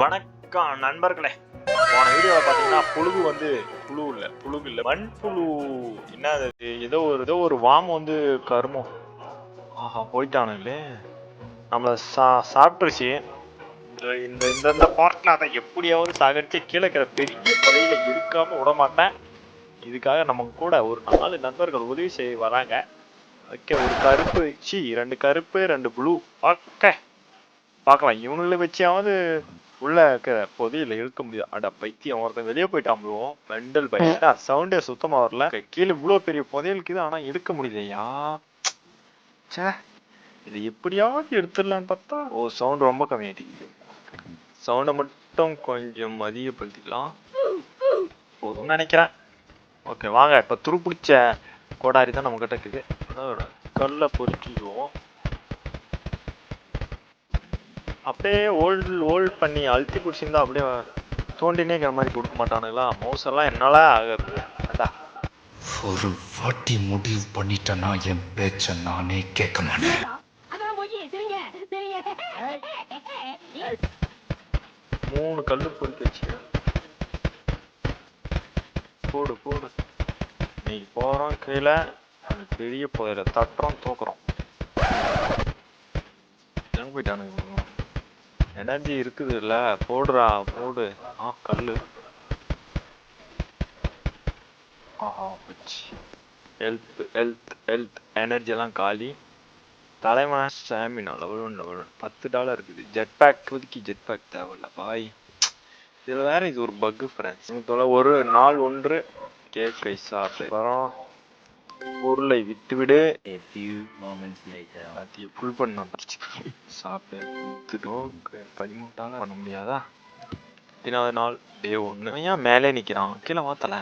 வணக்கம் நண்பர்களே. போன வீடியோவில் பார்த்தீங்கன்னா புழுகு வந்து புழு இல்லை புழுகு இல்லை. மண்புழு என்ன அது? ஏதோ ஒரு ஏதோ ஒரு வாம் வந்து கருமம். ஆஹா போயிட்டானுங்களே நம்மளை சா சாப்பிட்டுருச்சு. இந்த இந்த இந்த இந்த பார்ட்டில் அதை எப்படியாவது சாகரித்து கீழே இருக்கிற பெரிய கொலையில இருக்காமல் விட மாட்டேன். இதுக்காக நமக்கு கூட ஒரு நாலு நண்பர்கள் உதவி செய்ய வராங்க. ஓகே ஒரு கருப்பு சி ரெண்டு கருப்பு ரெண்டு ப்ளூ ஓகே பார்க்கலாம். இவனுங்களை வச்சாவது உள்ள இருக்கிற பொதியில இழுக்க முடியும் அட பைத்தியம் ஒருத்தன் வெளியே போயிட்டான் ப்ரோ. மெண்டல் பையன். சவுண்டே சுத்தமா வரல? கீழே இவ்வளவு பெரிய புதையல் இருக்குது ஆனா எடுக்க முடியலையா? ச்சே. இது எப்படியாவது எடுத்துடலான்னு பார்த்தா ஓ சவுண்ட் ரொம்ப கம்மியாயிடுச்சு சவுண்டை மட்டும் கொஞ்சம் அதிகப்படுத்திக்கலாம் போதும்னு நினைக்கிறேன். ஓகே வாங்க. இப்போ துருப்பிடிச்ச கோடாரி தான் நம்ம கிட்ட இருக்குது கல்லை பொறுக்கிக்குவோம் அப்படியே ஓல்டு ஓல்ட் பண்ணி அழுத்தி பிடிச்சிருந்தா அப்படியே தோண்டினே இருக்கிற மாதிரி கொடுக்க மாட்டானுங்களா? மவுஸ் எல்லாம் என்னால ஆகாது. அடா. ஒரு வாட்டி முடிவு பண்ணிட்டேன்னா என் பேச்ச நானே கேட்க மாட்டேன். அதான் மூணு கல்லு பொறுக்கி வச்சு போடு போடு. இன்னைக்கு போறோம் கீழே. அது பெரிய புதையில. தட்டுறோம் தூக்குறோம். எங்க போயிட்டானுங்க? எனர்ஜி இருக்குது இல்ல போடுறா போடு. ஆ கல்லு. ஆஹா போச்சு. ஹெல்த் ஹெல்த் ஹெல்த் எனர்ஜி எல்லாம் காலி. தலைமா stamina level one level one பத்து டாலர் இருக்குது. ஜெட் பேக் ஒதுக்கி ஜெட் பேக் தேவையில்ல பாய். இதில் வேற இது ஒரு பக்கு ஃப்ரெண்ட்ஸ் தொலை ஒரு நாள் ஒன்று. கேக்கை சாப்பிட்டு அப்புறம் பொருளை விட்டுவிடு. A few moments later. எல்லாத்தையும் ஃபுல் பண்ணோம் சாப்பிட்டு வித்துட்டோம் பண்ண முடியாதா? பதினாவது நாள் டே ஒன்று ஏன் மேலே நிற்கிறான் கீழே வாத்தல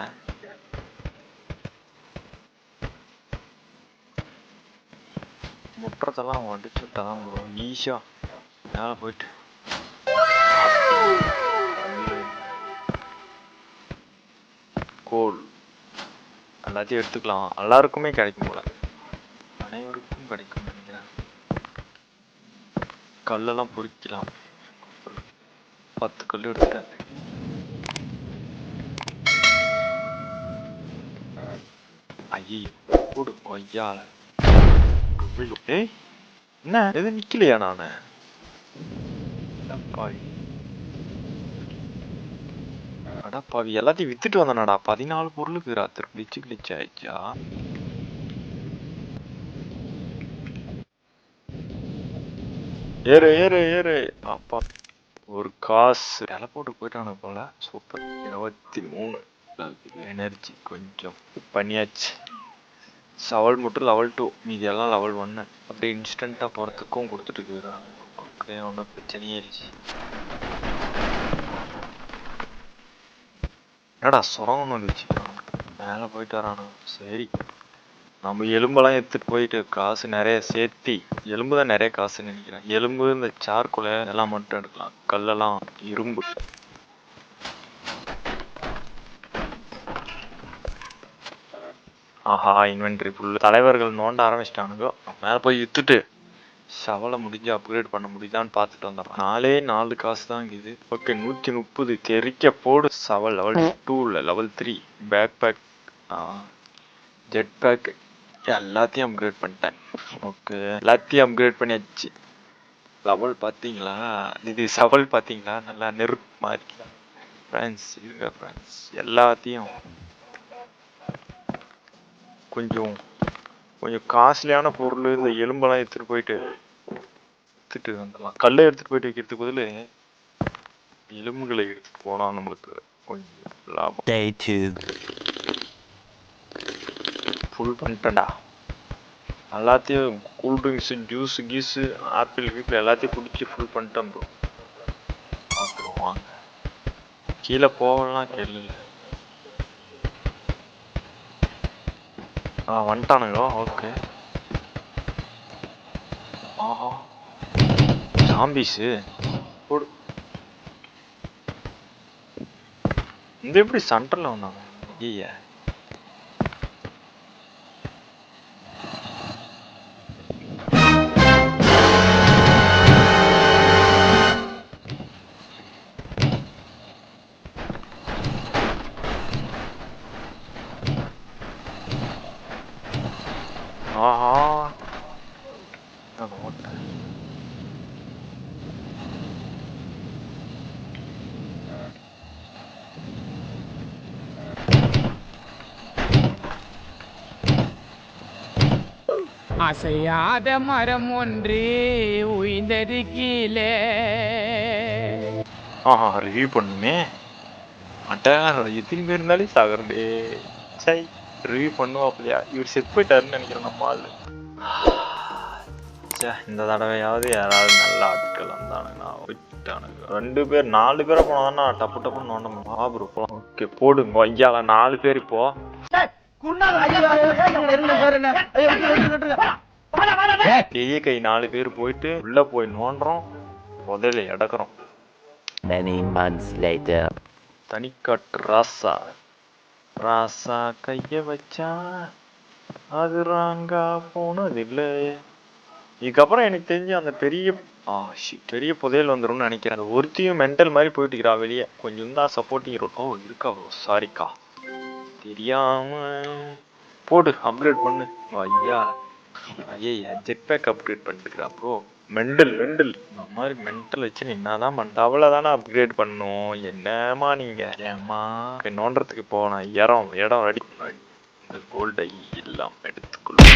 முற்றத்தெல்லாம் அடிச்சு விட்டாதான் ப்ரோ ஈஸியா மேலே போயிட்டு. கோல். எல்லாத்தையும் எடுத்துக்கலாம். எல்லாருக்குமே கிடைக்கும் போல. அனைவருக்கும் கிடைக்கும் நினைக்கிறேன். கல்லெல்லாம் பொறிக்கலாம். பத்து கல் எடுத்துட்டேன். ஐயோ கூடு ஐயால ஏய் என்ன? எதுவும் நிக்கலையா நானு? அடப்பாவி அடப்பாவி எல்லாத்தையும் வித்துட்டு வந்தனடா. பதினாலு பொருளுக்கு ராத்திரி கிளிச்சு கிளிச்சு ஆயிடுச்சா? ஏறு ஏறு ஏறு. அப்பா ஒரு காசு. விலை போட்டு போயிட்டானு போல. சூப்பர். இருபத்தி மூணு. எனர்ஜி கொஞ்சம் பண்ணியாச்சு. லெவல் மட்டும் லெவல் டூ. மீதி எல்லாம் லெவல் ஒன்னு. அப்படியே இன்ஸ்டண்ட்டாக போகிறதுக்கும் கொடுத்துட்டு இருக்கிறாங்க அப்படியே ஒன்றும் பிரச்சனையே இல்லை. என்னடா சுரங்கம்னு வந்துச்சு. மேலே போயிட்டு வரானா. சரி. நம்ம எலும்பெல்லாம் எடுத்துட்டு போயிட்டு காசு நிறைய சேர்த்தி எலும்பு தான் நிறைய காசுன்னு நினைக்கிறேன். எலும்பு இந்த சார்குலை எல்லாம் மட்டும் எடுக்கலாம். கல்லெல்லாம் இரும்பு. ஆஹா இன்வென்ட்ரி ஃபுல் தலைவர்கள் நோண்ட ஆரம்பிச்சிட்டானுங்க. மேலே போய் வித்துட்டு செவலை முடிஞ்சு அப்கிரேட் பண்ண முடியுதான்னு பார்த்துட்டு வந்துடுறேன் நாலே நாலு காசு தான் இது ஓகே நூற்றி முப்பது தெரிக்க போடு. செவல் லெவல் டூவில் level three pack pack jet pack எல்லாத்தையும் அப்கிரேட் பண்ணிட்டேன். ஓகே எல்லாத்தையும் அப்கிரேட் பண்ணியாச்சு. லெவல் பார்த்தீங்களா? இது செவல் பார்த்தீங்களா? நல்லா நெருப்பு மாதிரி. ஃப்ரெண்ட்ஸ் இருங்க ஃப்ரெண்ட்ஸ் எல்லாத்தையும் கொஞ்சம் கொஞ்சம் காஸ்ட்லியான பொருள் இந்த எலும்பெல்லாம் எடுத்துட்டு போயிட்டு எடுத்துட்டு வந்துடலாம். கல்லை எடுத்துட்டு போயிட்டு வைக்கிறதுக்கு பதில் எலும்புகளை எடுத்துட்டு போனா நம்மளுக்கு கொஞ்சம் லாபம். ஃபுல் பண்ணிட்டேன்டா. எல்லாத்தையும் கூல் ட்ரிங்க்ஸு ஜூஸு கீஸு ஆப்பிள் கீப்பிள் எல்லாத்தையும் குடிச்சு ஃபுல் பண்ணிட்டேன் ப்ரோ அப்புறம் வாங்க. கீழே போகலாம் கேள்வி ஆ வந்துட்டானுங்க ஓகே ஆஹா ஜாம்பிஸு போடு இந்த எப்படி சென்டரில் வந்தாங்க ஐயா ஆஹா அது ஓட்டை. அசையாத மரம் ஒன்று உய்ந்தது கீழே ஆஹா ரிவ்யூ பண்ணுமே அட்டா எத்தனை பேர் இருந்தாலும் சாகரண்டே சை. ரிவ்யூ பண்ணுவாப்லையா இவர் செட் போயிட்டாருன்னு நினைக்கிறேன் நம்ம ஆளு. இந்த தடவையாவது யாராவது நல்ல ஆட்கள் வந்தானுங்கண்ணா விட்டானுங்க ரெண்டு பேர் நாலு பேரை போனாதானே டப்பு டப்புன்னு நோண்ட முடியும். ஆ ப்ரோ போலாம். ஓகே போடுங்க. ஐயால நாலு பேர் இப்போ. பெரிய கை நாலு பேர் போயிட்டு உள்ள போய் நோண்டுறோம். முதல்ல இடக்குறோம் Many months later. தனிக்காட்டு ராசா. ராசா கைய வச்சா அது ராங்கா போனதில்லை. இதுக்கப்புறம் எனக்கு தெரிஞ்சு அந்த பெரிய ஆ பெரிய புதையல் வந்துடும்னு நினைக்கிறேன். அந்த ஒருத்தியும் மென்டல் மாதிரி போயிட்டிருக்கிறா வெளியே. கொஞ்சம் தான் சப்போர்ட்டிங் ரோல் ஓ இருக்கா சாரிக்கா தெரியாம. போடு அப்கிரேட் பண்ணு. ஐயா ஐயா ஜெட் பேக் அப்கிரேட் பண்ணிருக்கிறா ப்ரோ மெண்டல் மெண்டல் இந்த மாதிரி மென்டல் வச்சு நீ என்னதான் பண்ண அவ்வளோதானே அப்கிரேட் பண்ணும். என்னம்மா நீங்க? ஏம்மா? இப்ப நோண்டுறதுக்கு போன இடம் இடம் ரெடி இந்த கோல்டை எல்லாம் எடுத்துக்கொள்ளும்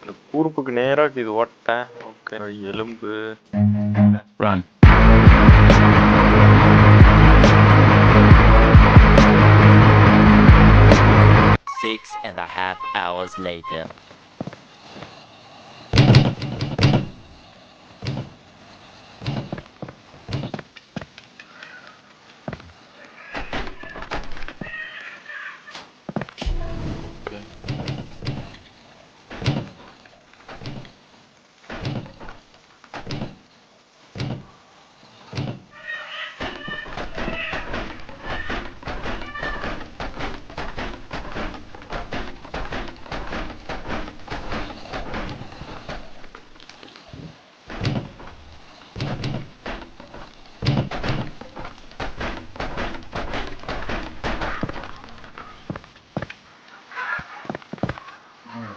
இந்த கூர்ப்புக்கு நேரா இது ஓட்ட. ஓகே. எலும்பு. Run. Six and a half hours later.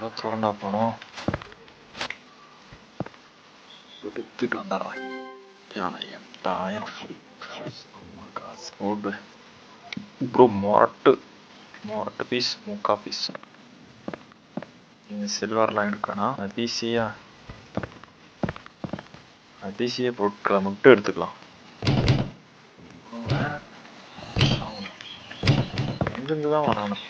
Okay ஏதோ திறந்தா எடுத்துட்டு வந்துடுறேன் எட்டாயிரம் காசு ஓடு ப்ரோ மொரட்டு. மொரட்டு பீஸ் முக்கா பீஸ். இந்த சில்வர்லாம் எடுக்கணும் அதிசயா. அதிசய பொருட்களை மட்டும் எடுத்துக்கலாம். எங்கிருந்து தான் வரணும்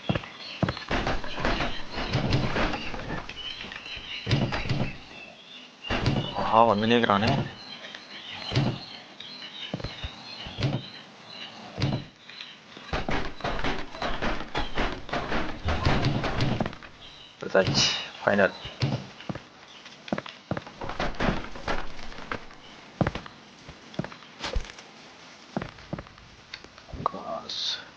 ஆஹா வந்துனே இருக்கிறானே எடுத்தாச்சு ஃபைனல் காசு இப்படிதான்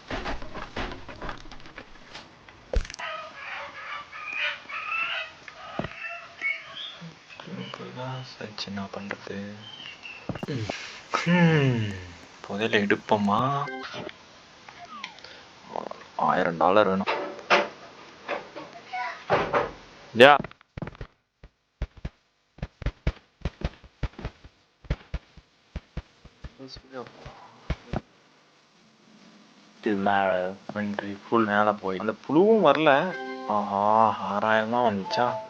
சர்ச் என்ன பண்றது? ஹம், புதையல எடுப்போமா? ஆயிரம் டாலர் வேணும். யா. வென்றி ஃபுல் மேலே போய். அந்த புழுவும் வரல. ஆஹா ஆறாயிரம் தான் வந்துச்சா?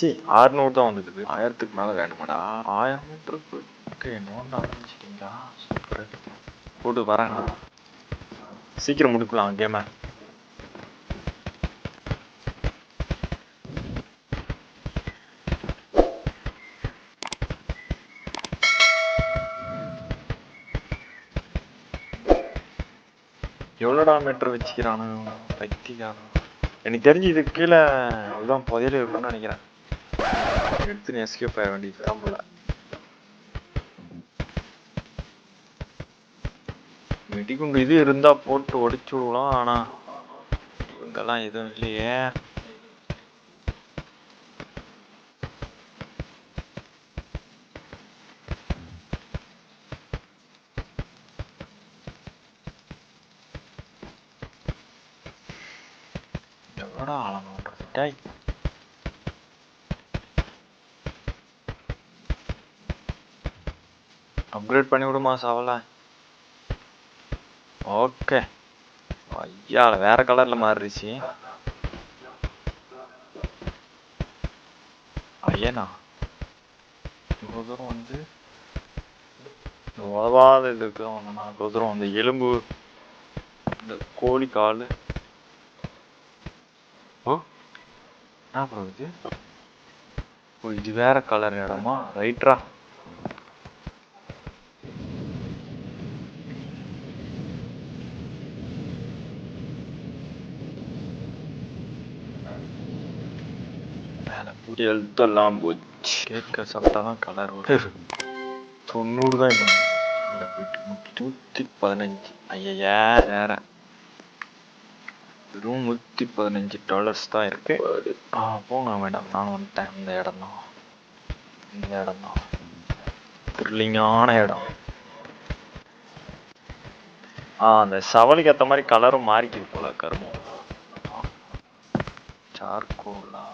சி. ஆறுநூறு தான் வந்துக்குது ஆயிரத்துக்கு மேலே வேணுமாடா. ஆயிரம் மீட்டருக்கு ஓகே நோண்ட ஆரம்பிச்சிட்டிங்களா சூப்பர். போட்டு வரேன் சீக்கிரம் முடிக்கலாம் கேமை எவ்வளோடா மீட்டர் வச்சுக்கிறானு? பைத்தியக்காரன் எனக்கு தெரிஞ்சு இதுக்கு கீழே இதுதான் புதையல் இருக்கணும்னு நினைக்கிறேன். எடுத்து எஸ்கேப் ஆக வேண்டியது தான் போல வெடிகுண்டு இது இருந்தா போட்டு ஒடிச்சு விடலாம் ஆனா இவங்கெல்லாம் எதுவும் இல்லையே எவ்வளோடா ஆழம் பண்றது அப்கிரேட் பண்ணி விடுமா சவலை? ஓகே ஐயா வேற கலர்ல மாறிடுச்சு. ஐயனா? இவ்வளோ தூரம் வந்து உதவாத இதுக்கு அவன் இவ்வளோ தூரம் அந்த எலும்பு இந்த கோழி கால். ஓ என்ன பண்ணுறது ஓ இது வேற கலர் இடமா? ரைட்ரா மேலே பூட்டி எழுத்தெல்லாம் போச்சு கேட்க சாப்பிட்டா தான் கலர் வரும் தொண்ணூறு தான் நூற்றி பதினஞ்சு ஐயா வேற வெறும் நூற்றி பதினஞ்சு டாலர்ஸ் தான் இருக்கு ஆ போங்க மேடம் நான் வந்துட்டேன் இந்த இடம் தான் இந்த இடம் தான் த்ரில்லிங்கான இடம் ஆ அந்த சவலுக்கு ஏற்ற மாதிரி கலரும் மாறிக்குது போல கருமம். சார்கோலா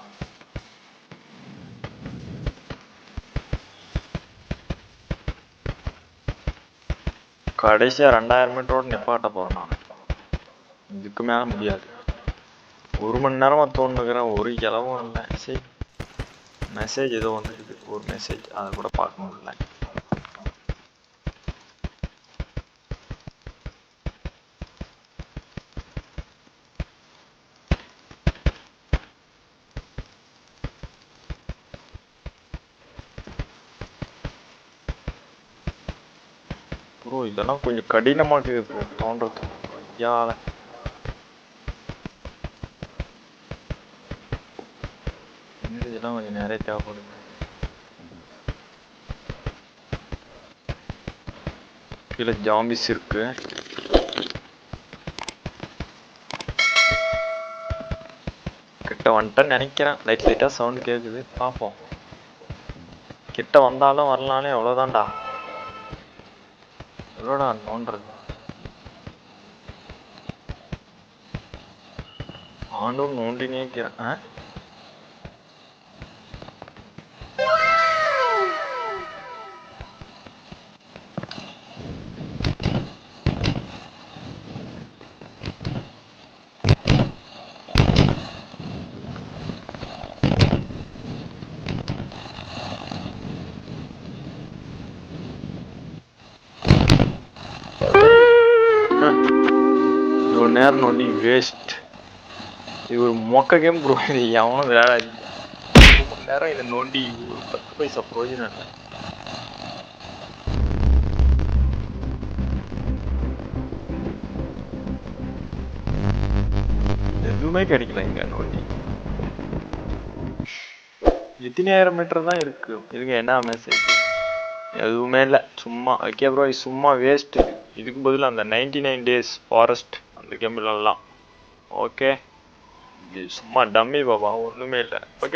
கடைசியாக ரெண்டாயிரம் மீட்டரோடு நிப்பாட்ட போகிறான் நான். இதுக்கு மேலே முடியாது. ஒரு மணி நேரமாக தோணுக்கிறேன் ஒரு இலவும் இல்லை. சரி மெசேஜ் ஏதோ வந்துருக்குது. ஒரு மெசேஜ் அதை கூட பார்க்க முடியல. ப்ரோ இதெல்லாம் கொஞ்சம் கடினமாக இருக்குது தோன்றது. ஐயால இதெல்லாம் கொஞ்சம் நிறைய தேவைப்படுது. கீழே ஜாம்பிஸ் இருக்கு. கிட்ட வந்துட்டேன்னு நினைக்கிறேன். லைட் லைட்டாக சவுண்ட் கேட்குது பார்ப்போம். கிட்ட வந்தாலும் வரலானே எவ்வளோதான்டா எவ்வளோடா நோண்டுறது? ஆண்டும் நோண்டினே இருக்கிறேன் நேரம் நோண்டி வேஸ்ட் இது ஒரு மொக்க கேம் ப்ரோ இது எவனும் விளையாடாது மணி நேரம் இதை நோண்டி ஒரு பத்து பைசா பிரயோஜனம் இல்லை. எதுவுமே கிடைக்கல இங்க நோண்டி. எத்தனாயிரம் மீட்டர் தான் இருக்கு. இதுக்கு என்ன மெசேஜ் எதுவுமே இல்லை. சும்மா ஓகே ப்ரோ சும்மா வேஸ்ட்டு இதுக்கு பதில் அந்த நைன்டி நைன் டேஸ் ஃபாரஸ்ட் அந்த கேம் விளாட்லாம் ஓகே இது சும்மா டம்மி பாபா ஒன்றுமே இல்லை ஓகே